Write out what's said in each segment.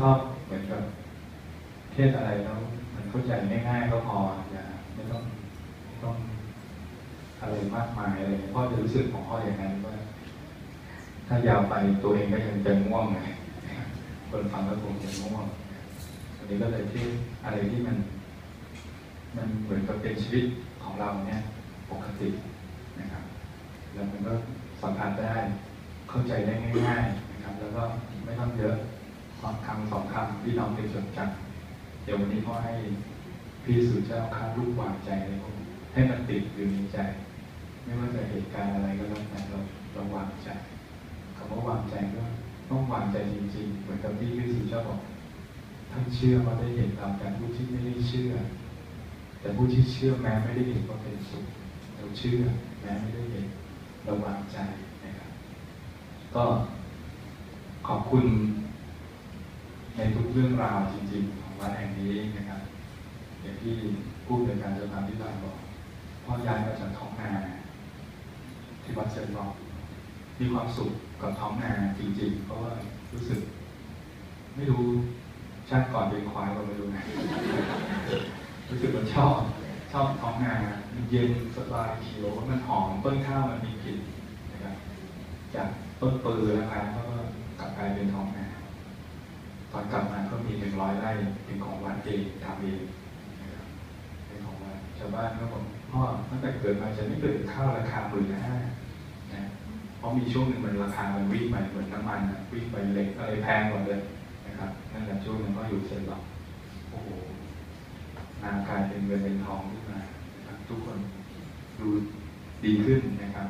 ชอบเหมือนกับเทศอะไรแล้วมันเข้าใจง่ายๆก็พออย่าไม่ต้องไม่ต้องอะไรมากมายอะไรพ่อจะรู้สึกของพ่ออย่างนั้นว่า ถ้ายาวไปตัวเองก็ยังจะง่วงไงคนฟังก็คงจะง่วงอันนี้ก็เลยที่อะไรที่มัน มันเหมือนกับเป็นชีวิตของเราเนี่ยปกตินะครับ แล้วมันก็สัมผัสได้เข้าใจได้ง่าย ๆ นะครับ แล้วก็ไม่ต้องเยอะ ความคสองคำที่น้องเป็นจดจำเดี๋ยววันนี้พ่อให้พี่สุเจ้าค่าลูกวางใจเลยผมให้มันติดอยู่ในใจ ไม่ว่าจะเหตุการณ์อะไรก็แล้วแต่เราเราวางใจคำว่าวางใจก็ต้องวางใจจริงๆ เหมือนกับที่พี่สุเจ้าบอกท่านเชื่อว่าได้เห็นตามแต่ผู้ที่ไม่ได้เชื่อ แต่ผู้ที่เชื่อแม้ไม่ได้เห็นก็เป็นสุขเราเชื่อแม้ไม่ได้เห็นเราวางใจนะครับ ก็ขอบคุณ ในทุกเรื่องราวจริงๆของวัดแห่งนี้นะครับอย่างที่ผู้เป็นการจะทำที่เราบอกพ่อย้ายมาจากท้องนาที่วัดเซนบอกมีความสุขกับท้องนาจริงๆ เพราะว่ารู้สึก ไม่รู้ชาติก่อนเป็นควายก็ไม่รู้นะรู้สึกมันชอบชอบท้องนามันเย็นสบายเขียวมันหอมต้นข้าวมันมีกลิ่นนะครับจากต้นปือแล้วครับก็กลับกลายเป็นท้องนา ตอนกลับมาก็มีหนึ่งร้อยไร่เป็นของวัดเองทำเองนะครับเป็นของวัดชาวบ้านก็บอกพ่อตั้งแต่เกิดมาจะไม่เคยเห็นข้าวราคาหมื่นห้านะเพราะมีช่วงหนึ่งมันราคามันวิ่งไปเหมือนน้ำมันอะวิ่งไปเหล็กอะไรแพงกว่าเลยนะครับนั่นแหละช่วงนั้นก็อยู่เซนหลอกโอ้โหนากลายเป็นเงินเป็นทองขึ้นมาครับทุกคนดูดีขึ้นนะครับ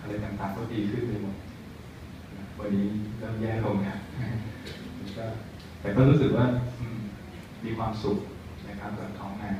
อะไรต่างๆก็ดีขึ้นไปหมดวันนี้เริ่มแย่ลงนะ ก็แต่ก็รู้สึกว่าอืมมีความสุขนะครับกับท้องนา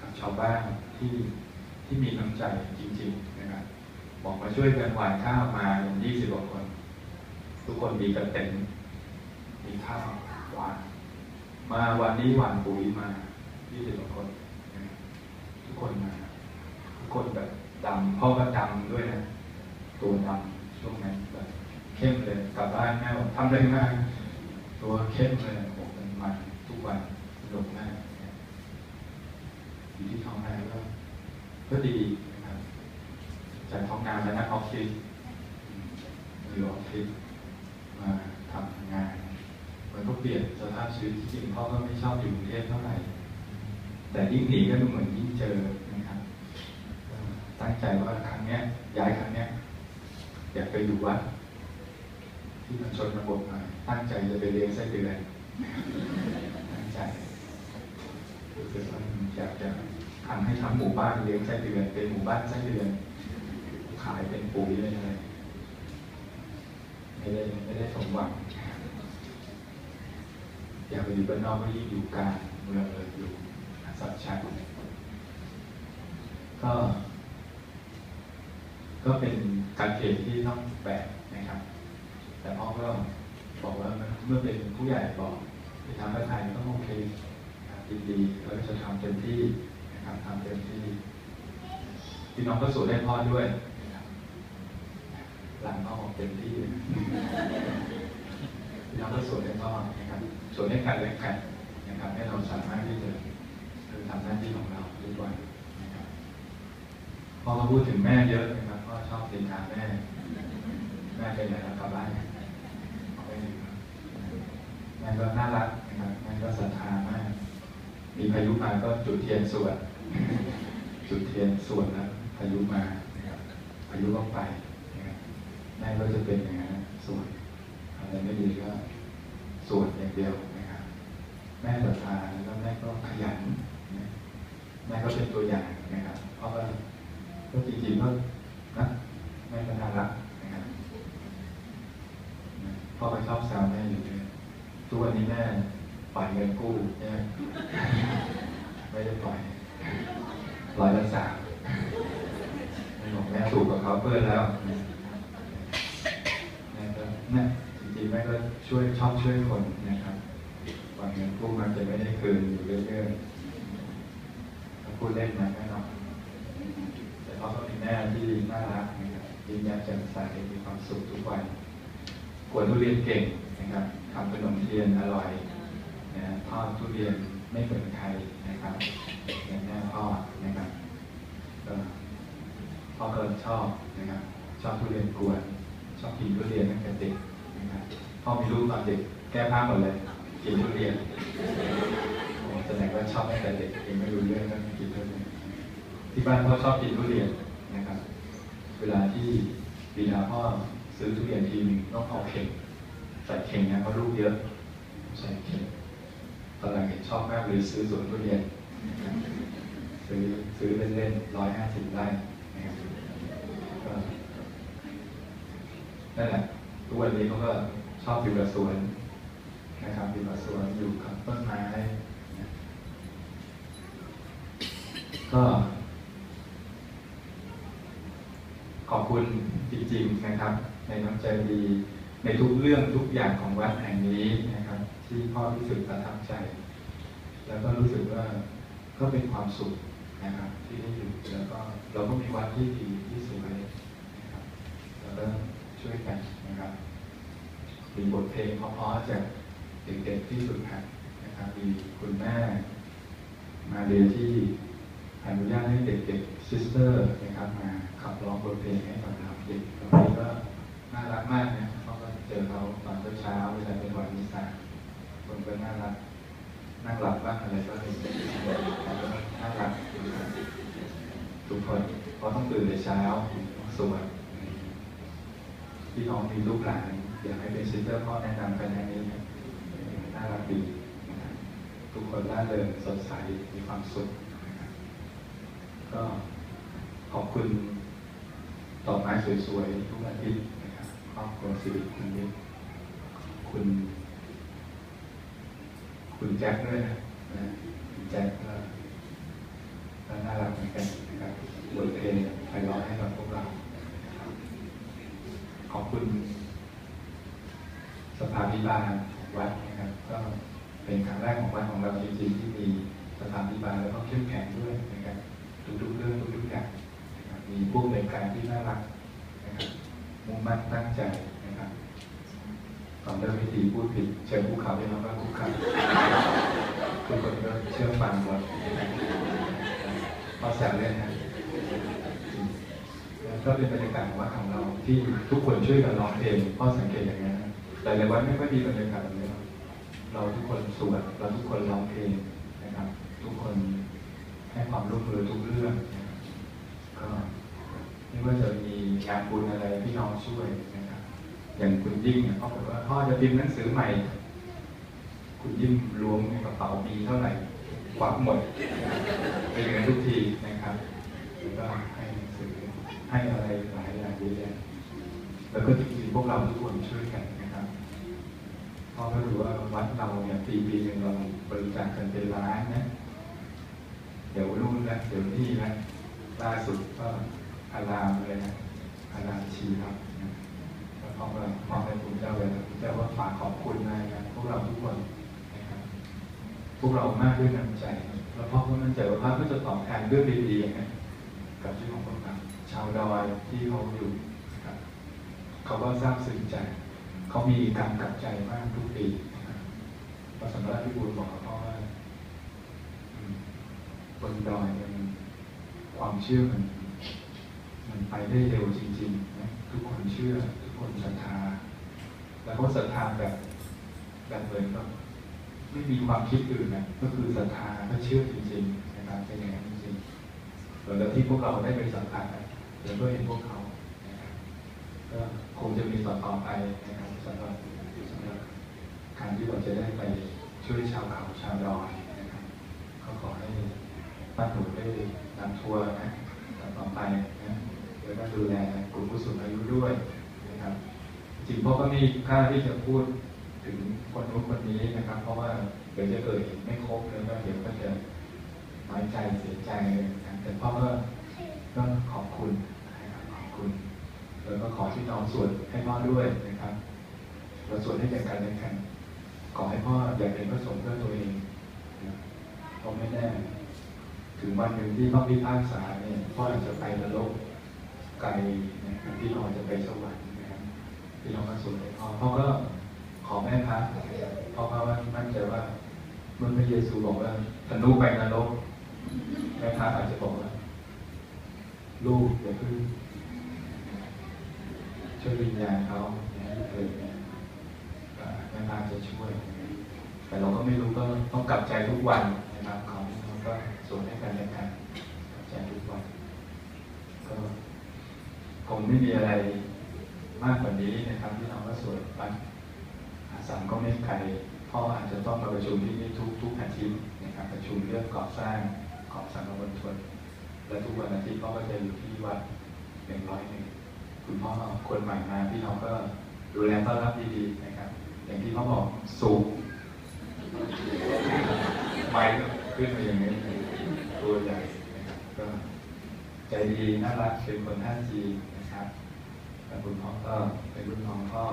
กับชาวบ้านที่ที่มีน้ำใจจริงๆนะครับบอกมาช่วยกันหว่านข้าวมาอย่างยี่สิบกว่าคน ทุกคนมีกระเต็นมีข้าวหวานมาวันนี้หวานปุ๋ยมายี่สิบกว่าคนนะครับทุกคนมาทุกคนแบบดำพ่อก็ดำด้วยนะตัวดำช่วงนั้นแบบเข้มเลยกลับบ้านแม่บอกทำได้มาก ตัวเข้มเลยผมเป็นมันทุกวันสนุกมากอยู่ที่ท้องนาก็ก็ดีนะครับจากท้องนามานั่งออฟฟิศอือยู่ออฟฟิศมาทำงาน มันก็เปลี่ยนสภาพชีวิตจริงๆพ่อก็ไม่ชอบอยู่กรุงเทพเท่าไหร่ แต่ยิ่งหนีก็ดูเหมือนยิ่งเจอนะครับตั้งใจว่าครั้งเนี้ยย้ายครั้งเนี้ยอยากไปอยู่วัด ที่มันชนระบบหน่อยตั้งใจจะไปเลี้ยงไส้เดือนตั้งใจรู้สึกว่าอยากจะทำให้ทั้งหมู่บ้านเลี้ยงไส้เดือนเป็นหมู่บ้านไส้เดือน ขายเป็นปุ๋ยเลยอะไรไม่ได้ไม่ได้สมหวังอยากไปอยู่บ้านนอกก็ยิ่งอยู่กลางเมืองเลยอยู่สัตว์ชัดก็ ก็เป็นการเกณฑ์ที่ต้องแบกนะครับ แต่พ่อก็บอกว่าเมื่อเป็นผู้ใหญ่บอกที่ทำให้ไทยต้องโอเคนะครับยินดีแล้วก็จะทำเต็มที่นะครับทำเต็มที่พี่น้องก็สวดให้พ่อด้วยหลังพ่อบอกเต็มที่พี่น้องก็สวดให้พ่อนะครับสวดให้กันและกันนะครับให้เราสามารถที่จะทำหน้าที่ของเราทุกวันนะครับพอเขาพูดถึงแม่เยอะนะครับก็ชอบตินทามแม่แม่เป็นอะไรแล้วกลับบ้านเอาไปอยู่ครับแม่ ก็น่ารักนะครับแม่ก็ศรัทธามาก มีพายุมาก็จุดเทียนสวด จุดเทียนสวดแล้วพายุมานะครับพายุก็ไปนะครับแม่ก็จะเป็นอย่างนั้นสวดอะไรไม่ดีก็สวดอย่างเดียวนะครับแม่ศรัทธาแล้วแม่ก็ขยันนะแม่ก็เป็นตัวอย่างนะครับ เพราะว่าก็จริงๆก็นะแม่ก็น่ารักนะครับพ่อก็ชอบแซวแม่ ทุกวันนี้แม่ปล่อยเงินกู้ใช่ไหมไม่ได้ปล่อยร้อยละสาแม่บอกแม่ถูกกับเขาเพื่อนแล้วแม่ก็แม่จริงๆแม่ก็ช่วยชอบช่วยคนนะครับปล่อยเงินกู้มันจะไม่ได้คืนอยู่เรื่อยๆถ้าพูดเล่นนะแม่เนาะแต่เขาก็เป็นแม่ที่น่ารักนะครับยิ้มแย้มแจ่มใสมีความสุขทุกวันกวนทุเรียนเก่งนะครับ ทำขนมเทียนอร่อยนะทอดทุเรียนไม่เหมือนใครนะครับอย่างแม่พ่อนะครับก็พ่อก็ชอบนะครับ ชอบทุเรียนกวน ชอบกินทุเรียนตั้งแต่เด็กนะครับพ่อมีลูกตอนเด็กแก้ผ้าหมดเลยกินทุเรียนโอ้แสดงว่าชอบตั้งแต่เด็กยังไม่รู้เรื่องเรื่องกินทุเรียนที่บ้านพ่อชอบกินทุเรียนนะครับ เวลาที่บิดาพ่อซื้อทุเรียนทีนึงต้องเอาเข่ง ส่เข่งนะเพราะลูกเยอะ ใส่เข่งตอนหลังเห็นชอบมากเลยซื้อสวนทุเรียนซื้อซื้อเล่นๆร้อยห้าสิบไร่นะครับก็นั่นแหละทุกวันนี้เขาก็ชอบอยู่กับสวนนะครับอยู่กับสวนอยู่กับต้นไม้ ก็ขอบคุณจริงๆนะครับ ในน้ำใจดี ในทุกเรื่องทุกอย่างของวัดแห่งนี้นะครับ ที่พ่อรู้สึกประทับใจ แล้วก็รู้สึกว่าก็เป็นความสุขนะครับ ที่ได้อยู่แล้วก็เราก็มีวัดที่ดีที่สวยนะครับแล้วก็ช่วยกันนะครับมีบทเพลงเพราะๆจากเด็กๆที่ฝึกหัดนะครับมีคุณแม่มาเรียนที่อนุญาตให้เด็กๆซิสเตอร์นะครับมาขับร้องบทเพลงให้กับเราเด็กตรงนี้ก็น่ารักมากนะเพราะว่าเจอเขาตอนเช้าๆเวลาเป็นวันมิสาคนก็น่ารักนั่งหลับบ้างอะไรก็เลยน่ารักนะครับทุก คนเพราะต้องตื่นแต่เช้าสวดพี่น้องมีลูกหลานอยากให้เป็นซิสเตอร์พ่อแนะนำไปทางนี้น่ารักดีทุกคนร่าเริงสดใสมีความสุขก็ขอบคุณดอกไม้สวยๆทุกอาทิตย์นะครับครอบครัวสิริคุณนิดคุณ คุณแจ็คด้วยนะคุณแจ็คก็น่ารักเหมือนกัน นะครับบทเพลงไพเราะให้กับพวกเราขอบคุณสภาพิบาลของวัดนะครับ ก็เป็นครั้งแรกของวัดของเราจริงๆที่มีสภาพิบาลแล้วก็เข้มแข็งด้วยนะครับทุกๆเรื่องทุกๆอย่างนะครับมีผู้ในการที่น่ารักนะครับมุ่งมั่นตั้งใจนะครับตอนเริ่มพิธีพูดผิดเชิญผู้เขาได้รับว่าผู้เขาทุกคนก็เชื่อฟังหมด พอแซวเล่นนะก็เป็นบรรยากาศของวัดของเราที่ทุกคนช่วยกันร้องเพลงพ่อสังเกตอย่างนี้นนะแต่ในวัดไม่ค่อยมีบรรยากาศแบบนี้เราทุกคนสวดเราทุกคนร้องเพลงนะครับ ทุกคนให้ความร่วมมือทุกเรื่องก็ไม่ว่าจะมีงานบุญอะไรพี่น้องช่วยนะครับ อย่างคุณยิ่งเนี่ยพ่อบอกว่าพ่อจะพิมพ์หนังสือใหม่ คุณยิ่งรวมในกระเป๋ามีเท่าไหร่ควักหมด เป็นอย่างนั้นทุกทีนะครับแล้วก็ให้หนังสือให้อะไรหลายอย่างเยอะแยะแล้วก็จริงๆพวกเราทุกคนช่วยกันนะครับเพราะก็รู้ว่าวัดเราเนี่ยปีปีหนึ่งเราบริจาคกันเป็นล้านนะเดี๋ยวรุ่นนะเดี๋ยวนี่นะล่าสุดก็อารามเลยนะอารามชีครับนะแล้วพ่อก็มอบคุณเจ้าเลยนะเจ้าว่าฝากขอบคุณนะครับพวกเราทุกคนนะครับ พวกเรามากด้วยน้ำใจ แล้วพ่อก็มั่นใจว่าพระก็จะตอบแทนเรื่องดีๆอย่างนี้กับชีวิตของพวกเราชาวดอยที่เขาอยู่ครับเขาก็ทราบซึ้งใจ เขามีการกลับใจมากทุกปีพระสัมมาสัมพุทธที่บูลบอกกับพ่อว่าบนดอยเนี่ยมันความเชื่อมันมันไปได้เร็วจริงๆนะทุกคนเชื่อ ทุกคนศรัทธา แล้วก็ศรัทธาแบบแบบเหมือนกับ ไม่มีความคิดอื่นนะก็คือศรัทธาก็เชื่อจริงๆนะครับเป็นอย่างนั้นจริงๆแล้วที่พวกเราได้ไปสัมผัสนะเดี๋ยวก็เห็นพวกเขานะครับก็คงจะมีต่อต่อไปนะครับสำหรับสำหรับการที่เราจะได้ไปช่วยชาวเขาชาวดอยนะครับก็ขอให้ป้าหนูได้นำทัวร์นะต่อไปนะแล้วก็ดูแลกลุ่มผู้สูงอายุด้วยนะครับจริงพ่อก็มีค่าที่จะพูด ถึงคนนู้นคนนี้นะครับ เพราะว่าเดี๋ยวจะเกิดไม่ครบแล้วก็เดี๋ยวก็จะน้อยใจเสียใจนะแต่พ่อก็ก็ขอบคุณนะครับขอบคุณ แล้วก็ขอที่น้องสวดให้พ่อด้วยนะครับเราสวดให้แก่กันและกันขอให้พ่ออย่าเป็นพระสงฆ์เพื่อตัวเองเพราะไม่แน่ถึงวันหนึ่งที่พ่อพิพากษาเนี่ยพ่ออาจจะไปนรกไกลนะพี่น้องจะไปสวรรค์นะครับพี่น้องก็สวดให้พ่อพ่อก็ ขขอแม่พระเพราะว่ามั่นใจว่าเมื่อพระเยซูบอกว่าทะนุไปนรกแม่พระอาจจะบอกว่าลูกอย่าเพิ่งช่วยวิญญาณเขาอย่าให้เกิดเนี่ยแม่พระจะช่วย แต่เราก็ไม่รู้ก็ต้องกลับใจทุกวันนะครับของเขาก็สวนให้กันและกันกลับใจทุกวันก็คงไม่มีอะไรมากกว่านี้นะครับที่เราก็สวดปันอา สามก็ไม่ไกลพ่ออาจจะต้องมาประชุมที่นี่ทุกทุกอาทิตย์นะครับประชุมเรื่องก่อสร้างของสังฆมณฑลและทุกวันอาทิตย์พ่อก็จะอยู่ที่วัดหนึ่งร้อยหนึ่งคุณพ่อคนใหม่มาพี่น้องก็ดูแลต้อนรับดีๆนะครับ อย่างที่เขาบอกสูงไม้ก็ขึ้นมาอย่างนี้ตัวใหญ่นะครับก็ใจดีน่ารักเป็นคนท่าทีนะครับแล้วคุณพ่อก็เป็นรุ่นน้องพ่อ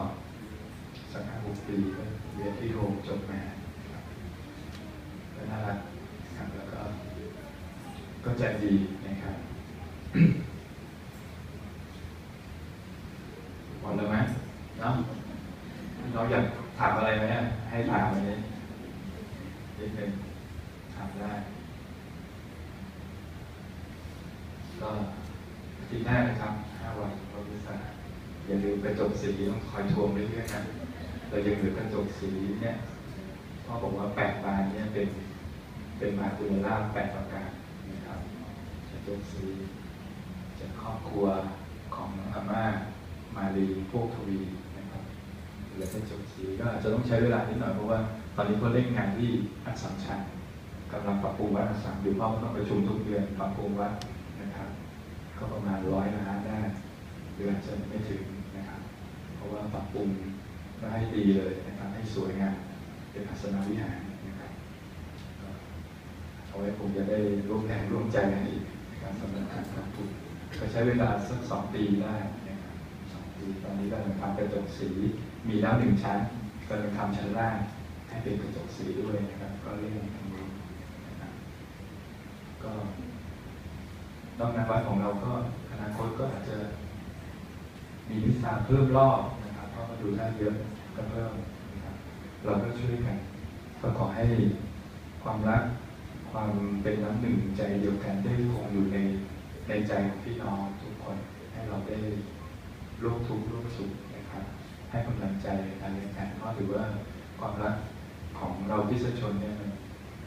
สักห้าหกปีก็เรียนที่โรงจบมาก็น่ารักครับแล้วก็ก็ใจดีนะครับหมดแล้วไหมเนาะเราอยากถามอะไรไหมให้ถามวันนี้นิดนึงทำได้ก็อาที่หน้านะครับห้าวันพระพุทธศาสาอย่าลืมกระจกสีต้องคอยทวงเรื่อยๆนะ เรายังเหลือกระจกสีเนี่ยพ่อบอกว่าแปดบานเนี่ยเป็นเป็นมาคุณลาภแปดประการนะครับกระจกสีจากครอบครัวของน้องอาม่ามาลีพวกทวีนะครับเหลือกระจกสีก็อาจจะต้องใช้เวลานิดหน่อยเพราะว่าตอนนี้เขาเร่งงานที่อัสสัมชัญกำลังปรับปรุงวัดอัสสัมอยู่เพราะต้องประชุมทุกเดือนปรับปรุงวัดนะครับก็ประมาณร้อยล้านได้หรืออาจจะไม่ถึงนะครับ เพราะว่าปรับปรุง ก็ให้ดีเลยนะครับให้สวยงามเป็นอัศนวิหารนะครับเอาไว้ผมจะได้ร่วมแรงร่วมใจกันอีกนะครับสำหรับการปรับปรุงก็ใช้เวลาสักสองปีได้นะครับสองปีตอนนี้ก็กำลังทำกระจกสีมีแล้วหนึ่งชั้นกำลังทำชั้นล่างให้เป็นกระจกสีด้วยนะครับ ก็เร่งทำนี้นะครับก็นอกจากวัดของเราก็อนาคตก็อาจจะมีวิชาเพิ่มรอบ ดูได้เยอะก็เพิ่มนะครับเราก็ช่วยกันก็ขอให้ความรักความเป็นน้ำหนึ่งใจเดียวกันได้คงอยู่ในในใจของพี่น้องทุกคนให้เราได้ร่วมทุกข์ร่วมสุขนะครับ ให้กำลังใจกันและกันเพราะถือว่าความรักของเราพิสชนเนี่ยมัน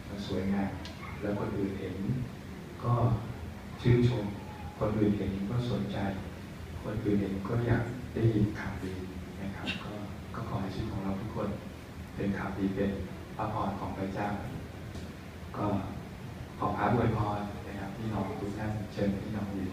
มันสวยงามแล้วคนอื่นเห็นก็ชื่นชม คนอื่นเห็นก็สนใจ คนอื่นเห็นก็อยากได้ยินข่าวดี นะครับก็ก็ขอให้ชีวิตของเราทุกคนเป็นข่าวดีเป็นพระพรของพระเจ้า ก็ขอพระอวยพรนะครับพี่น้องทุกท่านเชิญพี่น้องยืน